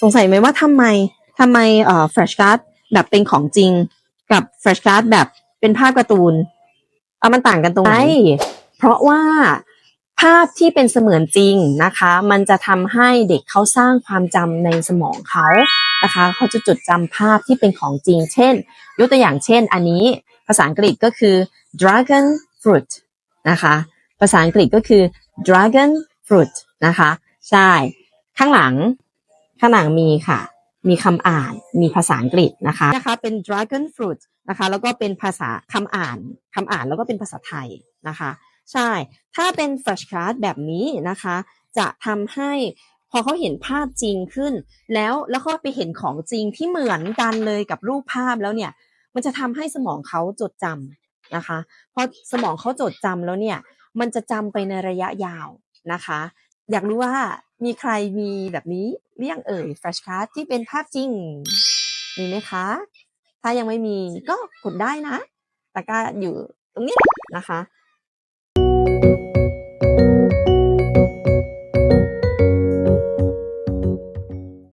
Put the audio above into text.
สงสัยไหมว่าทำไมทำไมเอ่อ flash card แบบเป็นของจริง กับ flash card แบบเป็นภาพการ์ตูนเอามันต่างกันตรงไหนเพราะว่าภาพที่เป็นเสมือนจริงนะคะ มันจะทำให้เด็กเขาสร้างความจำในสมองเขานะคะ เขาจะจดจำภาพที่เป็นของจริง เช่น ยกตัวอย่างเช่น อันนี้ภาษาอังกฤษก็คือ dragon fruit นะคะ ภาษาอังกฤษก็คือ dragon fruit นะคะ ใช่ ข้างหลัง ข้างหลังมีค่ะ มีคำอ่าน มีภาษาอังกฤษนะคะนะคะเป็น dragon fruit นะคะ แล้วก็เป็นภาษาคำอ่านคำอ่านแล้วก็เป็นภาษาไทยนะคะ ใช่ ถ้าเป็น flash card แบบนี้นะคะ จะทำให้พอเขาเห็นภาพจริงขึ้น แล้วแล้วก็ไปเห็นของจริงที่เหมือนกันเลยกับรูปภาพแล้วเนี่ย มันจะทำให้สมองเขาจดจำนะคะพอสมองเขาจดจำแล้วเนี่ย มันจะจำไปในระยะยาวนะคะ อยากรู้ว่ามีใครมีแบบนี้เรือยังเอ่ย flash card ที่เป็นภาพจริง มีไหมคะ ถ้ายังไม่มีก็กดได้นะตะกร้าอยู่ตรงนี้นะคะ